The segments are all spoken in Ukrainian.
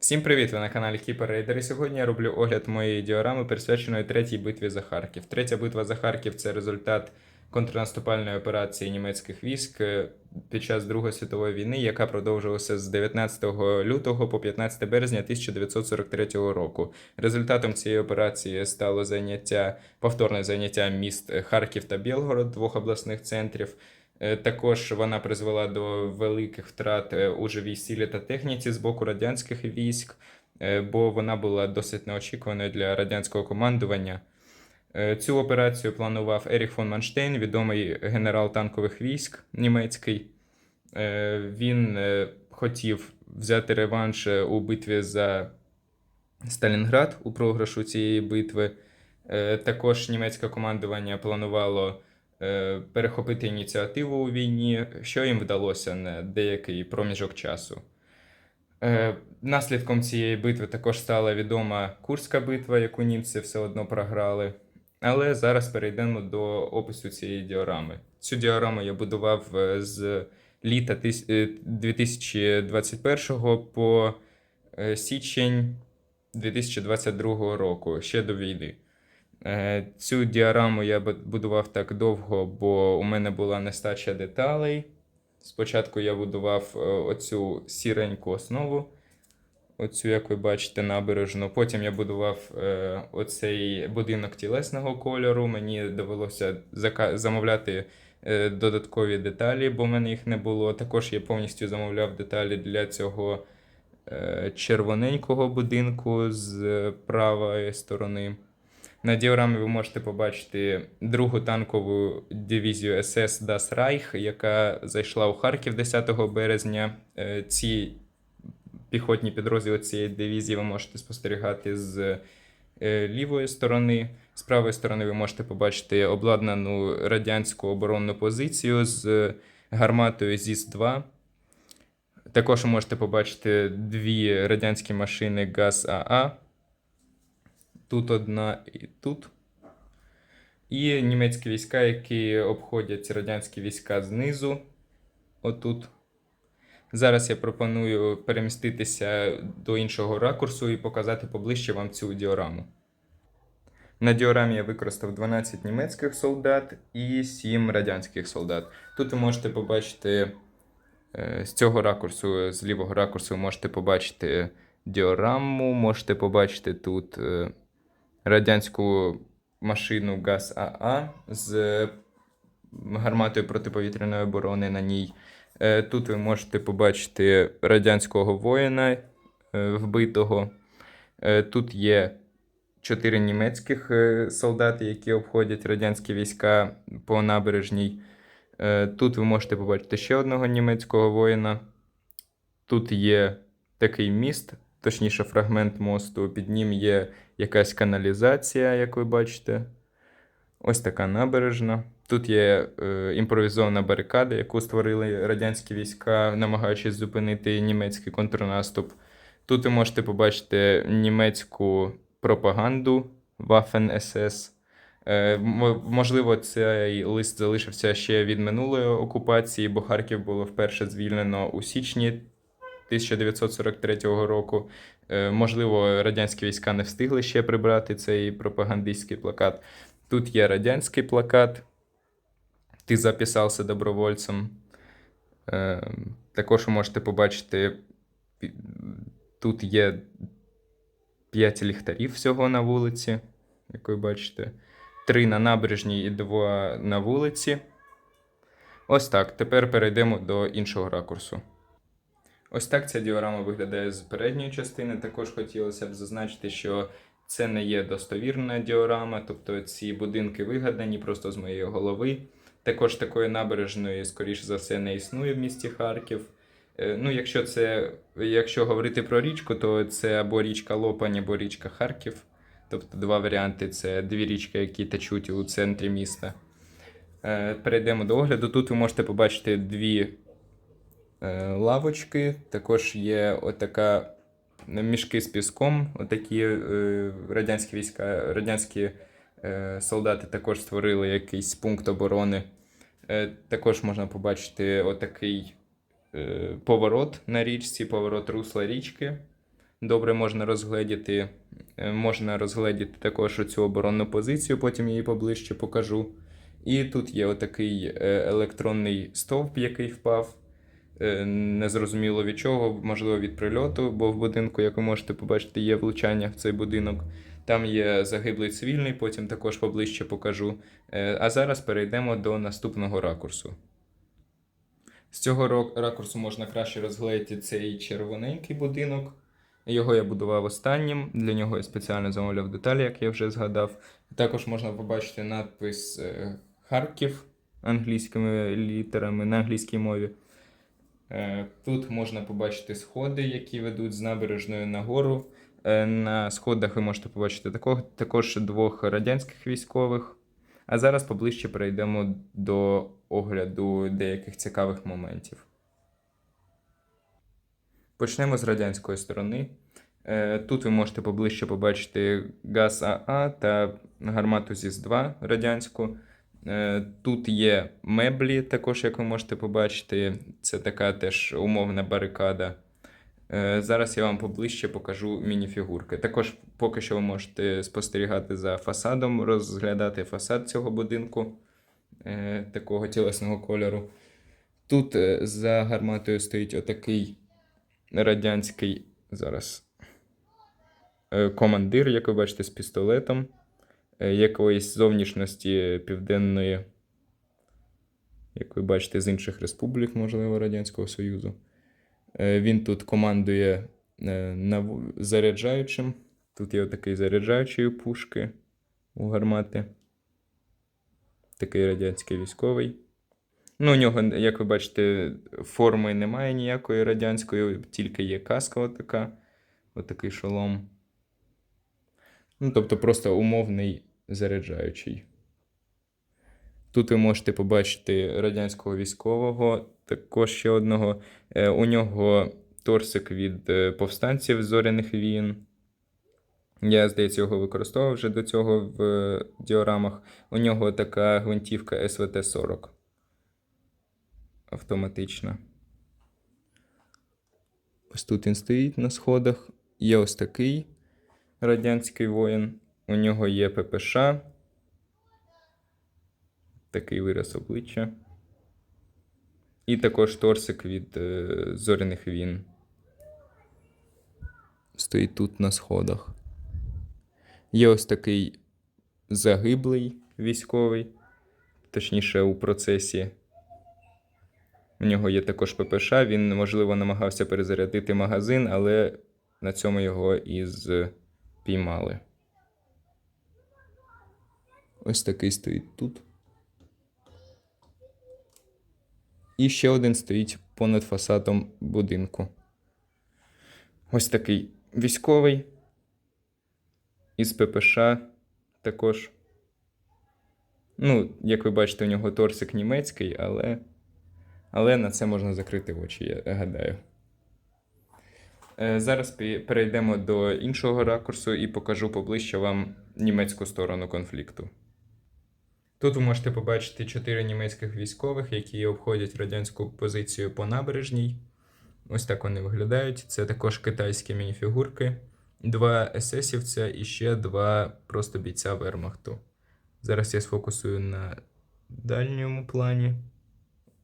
Всім привіт! Ви на каналі Keeper Raider. І сьогодні я роблю огляд моєї діорами, присвяченої третій битві за Харків. Третя битва за Харків це результат контрнаступальної операції німецьких військ е, під час Другої світової війни, яка продовжилася з 19 лютого по 15 березня 1943 року. Результатом цієї операції стало заняття повторне заняття міст Харків та Білгород, двох обласних центрів. Е, Також вона призвела до великих втрат е, у живій силі та техніці з боку радянських військ, е, бо вона була досить неочікуваною для радянського командування. Цю операцію планував Еріх фон Манштейн, відомий генерал танкових військ німецький. Він хотів взяти реванш у битві за Сталінград у програшу цієї битви. Також німецьке командування планувало перехопити ініціативу у війні, що їм вдалося на деякий проміжок часу. Е, Наслідком цієї битви також стала відома Курська битва, яку німці все одно програли. Але зараз перейдемо до опису цієї діорами. Цю діораму я будував е, з літа е, 2021 по е, січень 2022 року, ще до війни. Е, Цю діораму я будував так довго, бо у мене була нестача деталей. Спочатку я будував е, оцю сіреньку основу, оцю, як ви бачите, набережну. Потім я будував е, оцей будинок тілесного кольору. Мені довелося замовляти додаткові деталі, бо в мене їх не було. Також я повністю замовляв деталі для цього червоненького будинку з правої сторони. На діорамі ви можете побачити другу танкову дивізію СС Das Reich, яка зайшла у Харків 10 березня. Е, Ці піхотні підрозділи цієї дивізії ви можете спостерігати з е, лівої сторони. З правої сторони ви можете побачити обладнану радянську оборонну позицію з гарматою ЗІС-2. Також можете побачити дві радянські машини ГАЗ-АА. Тут одна і тут. І німецькі війська, які обходять радянські війська знизу. Отут. Зараз я пропоную переміститися до іншого ракурсу і показати поближче вам цю діораму. На діорамі я використав 12 німецьких солдат і 7 радянських солдат. Тут ви можете побачити е, з цього ракурсу, з лівого ракурсу, можете побачити діораму, можете побачити тут е, радянську машину ГАЗ-АА з гарматою протиповітряної оборони на ній. Е, Тут ви можете побачити радянського воїна е, вбитого. Е, Тут є чотири німецьких солдати, які обходять радянські війська по набережній. Тут ви можете побачити ще одного німецького воїна. Тут є такий міст, точніше, фрагмент мосту. Під ним є якась каналізація, як ви бачите. Ось така набережна. Тут є е, імпровізована барикада, яку створили радянські війська, намагаючись зупинити німецький контрнаступ. Тут ви можете побачити німецьку пропаганду Waffen SS. Е, можливо, цей лист залишився ще від минулої окупації, бо Харків було вперше звільнено у січні 1943 року. Е, Можливо, радянські війська не встигли ще прибрати цей пропагандистський плакат. Тут є радянський плакат. Ти записався добровольцем. Е, Також ви можете побачити, тут є 5 ліхтарів всього на вулиці, як ви бачите. Три на набережній і два на вулиці. Ось так. Тепер перейдемо до іншого ракурсу. Ось так ця діорама виглядає з передньої частини. Також хотілося б зазначити, що це не є достовірна діорама, тобто ці будинки вигадані просто з моєї голови. Також такої набережної, скоріш за все, не існує в місті Харків. Е, Ну, якщо це, якщо говорити про річку, то це або річка Лопань, або річка Харків. Тобто два варіанти це дві річки, які течуть у центрі міста. Е, Перейдемо до огляду. Тут ви можете побачити дві лавочки. Також є отака мішки з піском. Отакі е, радянські війська, радянські е, солдати також створили якийсь пункт оборони. Е, також можна побачити отакий е, поворот на річці, поворот русла річки. добре можна розгледіти. Е, Можна розгледіти також цю оборонну позицію, потім її поближче покажу. І тут є отакий е, електронний стовп, який впав. Е, Незрозуміло від чого, можливо, від прильоту, бо в будинку, як ви можете побачити, є влучання в цей будинок. Там є загиблий цивільний, потім також поближче покажу. Е, А зараз перейдемо до наступного ракурсу. З цього ракурсу можна краще розгледіти цей червоненький будинок. Його я будував останнім. Для нього я спеціально замовляв деталі, як я вже згадав. Також можна побачити надпис е, Харків англійськими літерами на англійській мові. Е, Тут можна побачити сходи, які ведуть з набережної нагору. Е, На сходах ви можете побачити такого, також двох радянських військових. А зараз поближче перейдемо до огляду деяких цікавих моментів. Почнемо з радянської сторони. Е, Тут ви можете поближче побачити ГАЗ АА та гармату ЗІС-2 радянську. Е, Тут є меблі, також, як ви можете побачити, це така теж умовна барикада. Е, Зараз я вам поближче покажу мініфігурки. Також поки що ви можете спостерігати за фасадом, розглядати фасад цього будинку е, такого тілесного кольору. Тут за гарматою стоїть отакий радянський зараз командир, як ви бачите, з пістолетом якоїсь зовнішності південної, як ви бачите, з інших республік, можливо, Радянського Союзу. Е, Він тут командує е, заряджаючим. Тут є такий заряджаючий пушки у гармати. Такий радянський військовий. Ну, у нього, як ви бачите, форми немає ніякої радянської, тільки є каска отака, отакий шолом. Ну, тобто просто умовний заряджаючий. Тут ви можете побачити радянського військового, також ще одного. Е, У нього торсик від е, повстанців зоряних війн. Я, здається, його використовував вже до цього в е, діорамах. У нього така гвинтівка СВТ-40 автоматична. Ось тут він стоїть на сходах. Є ось такий радянський воїн. У нього є ППШ. Такий вираз обличчя. І також торсик від е, зоряних війн. Стоїть тут на сходах. Є ось такий загиблий військовий, точніше, у процесі. У нього є також ППШ. Він, можливо, намагався перезарядити магазин, але на цьому його і піймали. Ось такий стоїть тут. І ще один стоїть понад фасадом будинку. Ось такий військовий. Із ППШ також. Ну, як ви бачите, у нього торсик німецький, але. Але на це можна закрити очі, я гадаю. Е, Зараз перейдемо до іншого ракурсу і покажу поближче вам німецьку сторону конфлікту. Тут ви можете побачити чотири німецьких військових, які обходять радянську позицію по набережній. Ось так вони виглядають. Це також китайські мініфігурки, два есесівця і ще два просто бійця вермахту. Зараз я сфокусую на дальньому плані.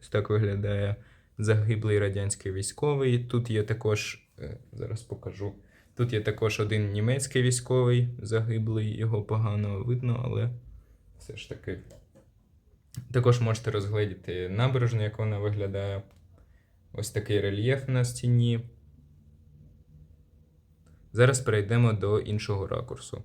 Ось так виглядає загиблий радянський військовий. Тут є також, е, зараз покажу. Тут є також один німецький військовий загиблий, його погано видно, але все ж таки. Також можете розгледіти набережну, як вона виглядає. Ось такий рельєф на стіні. Зараз перейдемо до іншого ракурсу.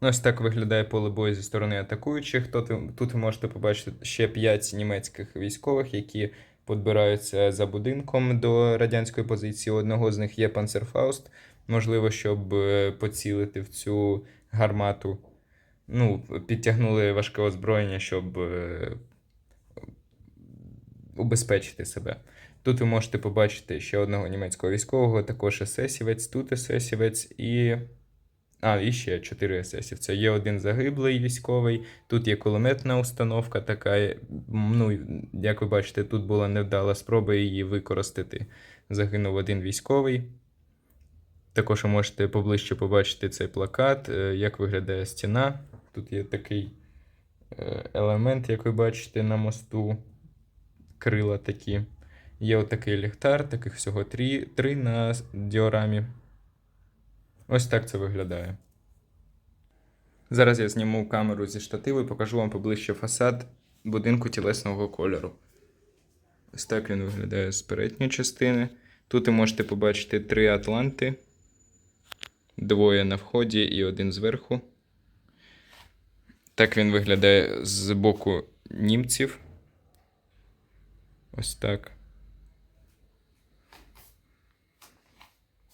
Ось так виглядає поле бою зі сторони атакуючих. Тут, ви- можете побачити ще 5 німецьких військових, які підбираються за будинком до радянської позиції. У одного з них є панцерфауст. Можливо, щоб е, поцілити в цю гармату. Ну, підтягнули важке озброєння, щоб е, убезпечити себе. Тут ви можете побачити ще одного німецького військового, також есесівець, тут есесівець і. А, і ще чотири есесівця. Є один загиблий військовий, тут є кулеметна установка така. Ну, як ви бачите, тут була невдала спроба її використати. Загинув один військовий. Також ви можете поближче побачити цей плакат, е, як виглядає стіна. Тут є такий е, елемент, як ви бачите, на мосту. Крила такі. Є отакий ліхтар, таких всього три, три на діорамі. Ось так це виглядає. Зараз я зніму камеру зі штативу і покажу вам поближче фасад будинку тілесного кольору. Ось так він виглядає з передньої частини. Тут ви можете побачити три атланти. Двоє на вході і один зверху. Так він виглядає з боку німців. Ось так.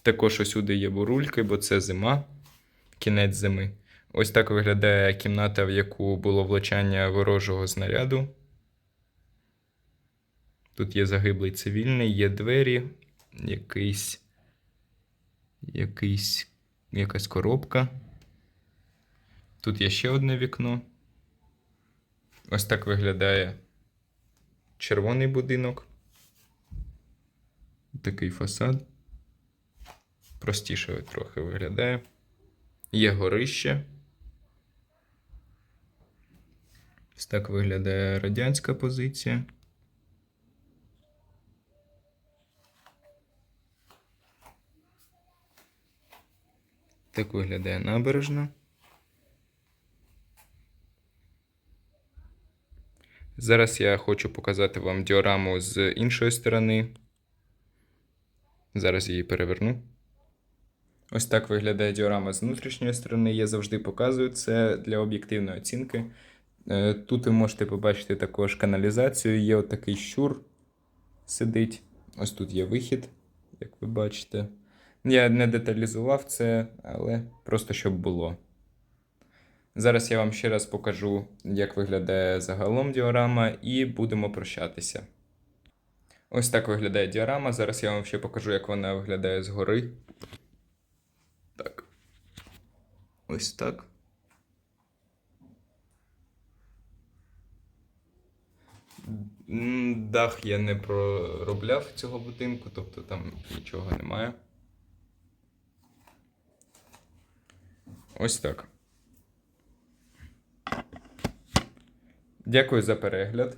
Також усюди є бурульки, бо це зима, кінець зими. Ось так виглядає кімната, в яку було влучання ворожого снаряду. Тут є загиблий цивільний, є двері, якийсь, якийсь, якась коробка. Тут є ще одне вікно. Ось так виглядає червоний будинок. Такий фасад. Простіше трохи виглядає. Є горище. Ось так виглядає радянська позиція. Так виглядає набережна. Зараз я хочу показати вам діораму з іншої сторони. Зараз її переверну. Ось так виглядає діорама з внутрішньої сторони. Я завжди показую це для об'єктивної оцінки. Е, Тут ви можете побачити також каналізацію. Є отакий щур сидить. Ось тут є вихід, як ви бачите. Я не деталізував це, але просто щоб було. Зараз я вам ще раз покажу, як виглядає загалом діорама, і будемо прощатися. Ось так виглядає діорама. Зараз я вам ще покажу, як вона виглядає згори. Так. Ось так. Дах я не проробляв цього будинку, тобто там нічого немає. Ось так. Дякую за перегляд.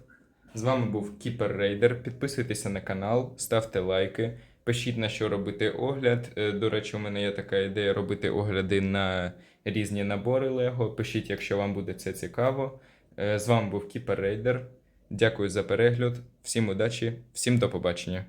З вами був Кіпер Рейдер. Підписуйтеся на канал, ставте лайки, пишіть на що робити огляд. Е, До речі, у мене є така ідея робити огляди на різні набори Лего. Пишіть, якщо вам буде це цікаво. Е, З вами був Кіпер Рейдер. Дякую за перегляд. Всім удачі, всім до побачення.